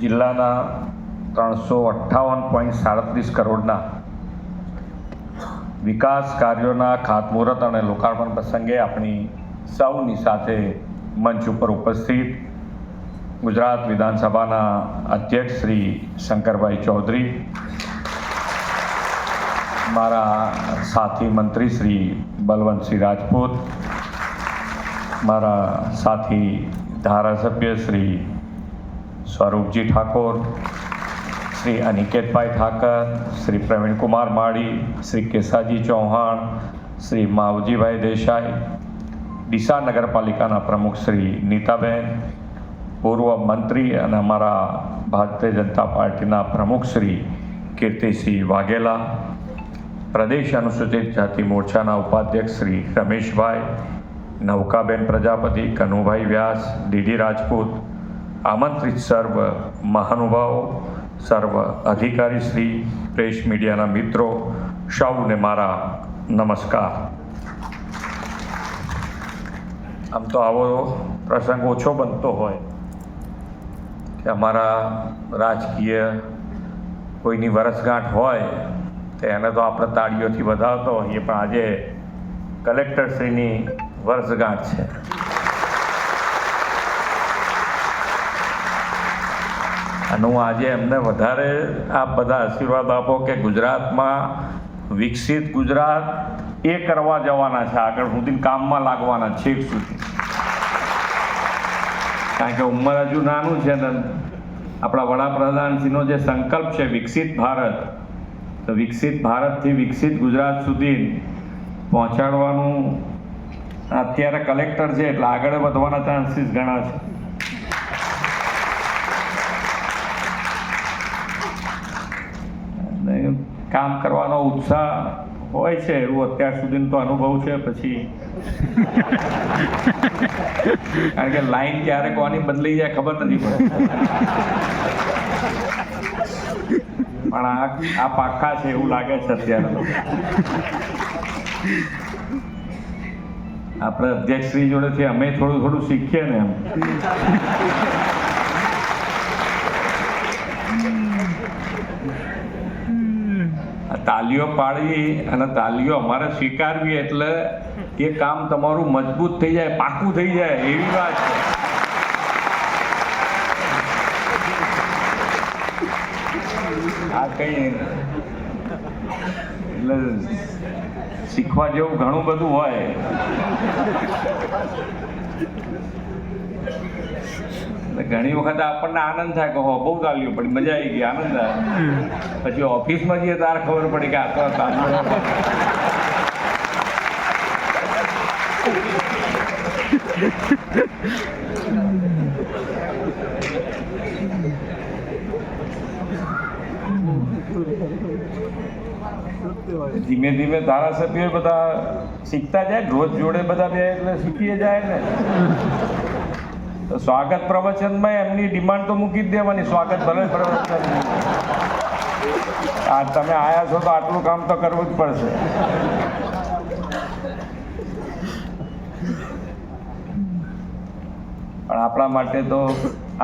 જિલ્લાના ત્રણસો અઠ્ઠાવન પોઈન્ટ સાડત્રીસ કરોડના વિકાસ કાર્યોના ખાતમુહૂર્ત અને લોકાર્પણ પ્રસંગે આપણી સૌની સાથે મંચ ઉપર ઉપસ્થિત ગુજરાત વિધાનસભાના અધ્યક્ષ શ્રી શંકરભાઈ ચૌધરી, મારા સાથી મંત્રી શ્રી બલવંતસિંહ રાજપૂત, મારા સાથી ધારાસભ્ય શ્રી સ્વરૂપજી ઠાકોર, શ્રી અનિકેતભાઈ ઠાકર, શ્રી પ્રવીણકુમાર માળી, શ્રી કેસાજી ચૌહાણ, શ્રી માવજીભાઈ દેસાઈ, ડીસા નગરપાલિકાના પ્રમુખ શ્રી નીતાબેન, પૂર્વ મંત્રી અને અમારા ભારતીય જનતા પાર્ટીના પ્રમુખ શ્રી કીર્તિસિંહ વાઘેલા, પ્રદેશ અનુસૂચિત જાતિ મોરચાના ઉપાધ્યક્ષ શ્રી રમેશભાઈ, નૌકાબેન પ્રજાપતિ, કનુભાઈ વ્યાસ, ડીડી રાજપૂત આમંત્રિત સર્વ મહાનુભાવો, સર્વ અધિકારી શ્રી, પ્રેસ મીડિયાના મિત્રો, સૌને મારા નમસ્કાર. આમ તો આવો પ્રસંગ ઓછો બનતો હોય કે અમારા રાજકીય કોઈની વરસગાંઠ હોય તો એને તો આપણે તાળીઓથી વધાવતો હોઈએ, પણ આજે કલેક્ટરશ્રીની વર્ષગાંઠ છે. અને હું આજે એમને વધારે આ બધા આશીર્વાદ આપો કે ગુજરાતમાં વિકસિત ગુજરાત એ કરવા જવાના છે. આગળ સુધી કામમાં લાગવાના છેક સુધી. કારણ કે ઉંમર હજુ નાનું છે ને આપણા વડાપ્રધાનશ્રીનો જે સંકલ્પ છે વિકસિત ભારત, તો વિકસિત ભારતથી વિકસિત ગુજરાત સુધી પહોંચાડવાનું અત્યારે કલેક્ટર છે, એટલે આગળ વધવાના ચાન્સીસ ઘણા છે અને કામ કરવાનો ઉત્સાહ હોય છે, એવું અત્યાર સુધીનો તો અનુભવ છે, પછી કારણ કે લાઈન ક્યારે કોની બદલી જાય ખબર નથી પડતી પણ આ આ પાક્કા છે એવું લાગે છે અત્યારે. આપણે અધ્યક્ષશ્રી જોડેથી અમે થોડું થોડું શીખીએ ને એમ તાલીઓ પાડવી અને તાલીઓ અમારે સ્વીકારવી એટલે એ કામ તમારું મજબૂત થઈ જાય, પાકું થઈ જાય, એવી વાત છે. આ કઈ એટલે શીખવા જેવું ઘણું બધું હોય. ઘણી વખત આપણને આનંદ થાય કે હો બહુ તાલીઓ પડી મજા આવી ગઈ આનંદ આવે. પછી ઓફિસમાં જઈએ તારે ખબર પડી કે આ તો ધીમે ધીમે ધારાસભ્યો બધા શીખતા જાય રોજ જોડે બધા બે એટલે શીખીએ જાય ને. તો સ્વાગત પ્રવચનમાં એમની ડિમાન્ડ તો મૂકી જ દેવાની, સ્વાગત ભલે પ્રવચન આ તમે આયા છો તો આટલું કામ તો કરવું જ પડશે. પણ આપણા માટે તો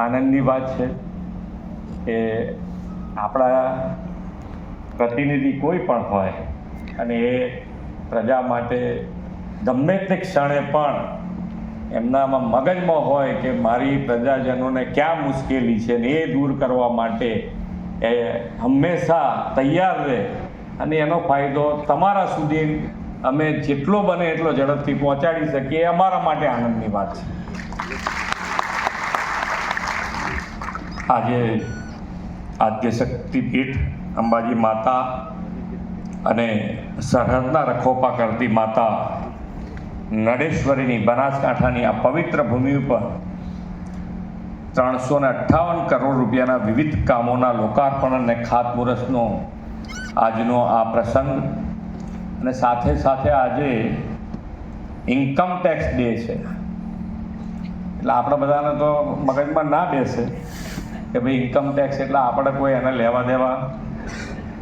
આનંદની વાત છે કે આપણા પ્રતિનિધિ કોઈ પણ હોય અને એ પ્રજા માટે ગમે તે ક્ષણે પણ એમનામાં મગજમાં હોય કે મારી પ્રજાજનોને ક્યાં મુશ્કેલી છે ને એ દૂર કરવા માટે એ હંમેશા તૈયાર રહે. અને એનો ફાયદો તમારા સુધી અમે જેટલો બને એટલો ઝડપથી પહોંચાડી શકીએ, એ અમારા માટે આનંદની વાત છે. આજે આદ્ય શક્તિપીઠ અંબાજી માતા અને સરહદના રખોપા કરતી માતા નડેશ્વરીની બનાસકાંઠાની આ પવિત્ર ભૂમિ ઉપર ત્રણસો ને અઠ્ઠાવન કરોડ રૂપિયાના વિવિધ કામોના લોકાર્પણ અને ખાતમુહૂર્તનો આજનો આ પ્રસંગ. અને સાથે સાથે આજે ઇન્કમ ટેક્સ ડે છે. એટલે આપણે બધાને તો મગજમાં ના બેસે કે ભાઈ ઇન્કમ ટેક્સ એટલે આપણે કોઈ એને લેવા દેવા.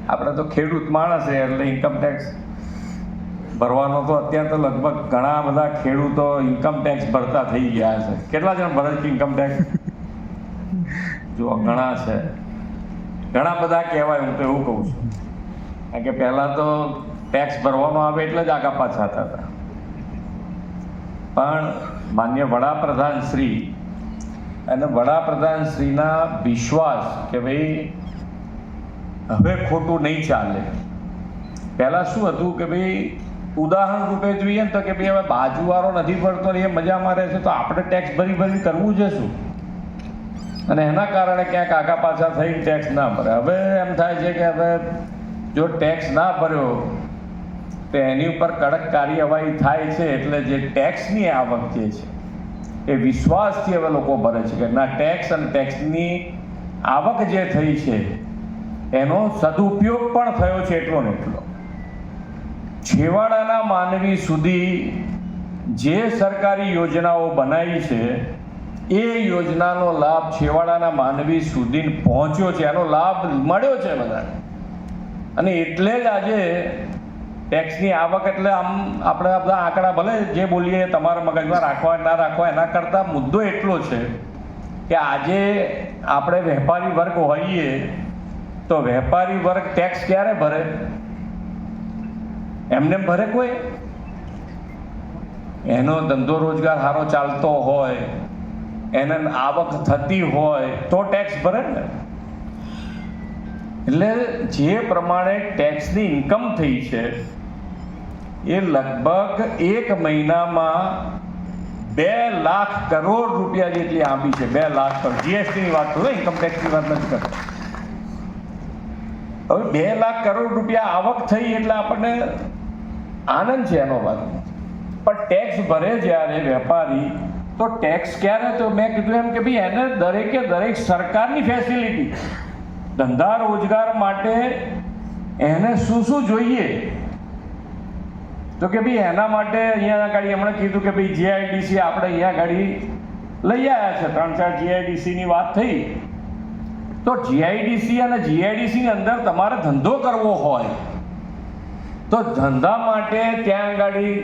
આપણે તો ખેડૂત માણસ એટલે ઇન્કમ ટેક્સ ભરવાનો તો અત્યારે તો લગભગ ઘણા બધા ખેડૂતો ઇન્કમ ટેક્સ ભરતા થઈ ગયા છે. કેટલા જણ ભરે છે ઇન્કમ ટેક્સ જો ઘણા છે. ઘણા બધા કહેવાય હું તો એવું કહું છું. કારણ કે પહેલાં તો ટેક્સ ભરવાનો આવે એટલે જ આગા પાછા થતા હતા. પણ માન્ય વડાપ્રધાન શ્રી અને વડાપ્રધાન શ્રીના વિશ્વાસ કે ભાઈ હવે ખોટું નહીં ચાલે. પહેલાં શું હતું કે ભાઈ ઉદાહરણ રૂપે જોઈએ તો કે ભાઈ, હવે બાજુવાળો નથી ભરતો ને એ મજામાં રહે છે, તો આપણે ટેક્સ ભરી ભરી કરવું છે શું? અને એના કારણે ક્યાંક આગા પાછા થઈને ટેક્સ ના ભરે. હવે એમ થાય છે કે હવે જો ટેક્સ ના ભર્યો, તો એની ઉપર કડક કાર્યવાહી થાય છે એટલે જે ટેક્સની આવક જે છે, એ વિશ્વાસથી હવે લોકો ભરે છે કે ના ટેક્સ અને ટેક્સની આવક જે થઈ છે, એનો સદુપયોગ પણ થયો છે એટલો ને એટલો. છેવાડાના માનવી સુધી જે સરકારી યોજનાઓ બનાવી છે, એ યોજનાનો લાભ છેવાડાના માનવી સુધી પહોંચ્યો છે. એનો લાભ મળ્યો છે બધાને. અને એટલે જ આજે ટેક્સની આવક, એટલે આમ આપણે બધા આંકડા ભલે જે બોલીએ તમારા મગજમાં રાખવા, ના રાખવા, એના કરતાં મુદ્દો એટલો છે કે આજે આપણે વેપારી વર્ગ હોઈએ તો વેપારી વર્ગ ટેક્સ ક્યારે ભરે? એમને ભરે કોઈ? એનો ધંધો રોજગાર સારો ચાલતો હોય, એને આવક થતી હોય, તો ટેક્સ ભરે ને? એટલે જે પ્રમાણે ટેક્સની ઇન્કમ થઈ છે, એ લગભગ એક મહિનામાં બે લાખ કરોડ રૂપિયા જેટલી આપી છે. બે લાખ કરોડ. જીએસટીની વાત કરું ઇન્કમ ટેક્સની વાત નથી કરતો. હવે બે લાખ કરોડ રૂપિયા આવક થઈ એટલે આપણને આનંદ છે એનો વાત. પણ ટેક્સ ભરે જ્યારે વેપારી, તો ટેક્સ ક્યારે? તો મેં કીધું એમ કે ભાઈ એને દરેકે દરેક સરકારની ફેસિલિટી ધંધા રોજગાર માટે એને શું શું જોઈએ? તો કે ભાઈ એના માટે અહીંયા ગાડી હમણાં કીધું કે ભાઈ જીઆઈડીસી આપણે અહીંયા ગાડી લઈ આવ્યા છે. ત્રણ ચાર જીઆઈડીસીની વાત થઈ. તો જીઆઈડીસી અને જીઆઈડીસીની અંદર તમારે ધંધો કરવો હોય. તો ધંધા માટે ત્યાં આગળ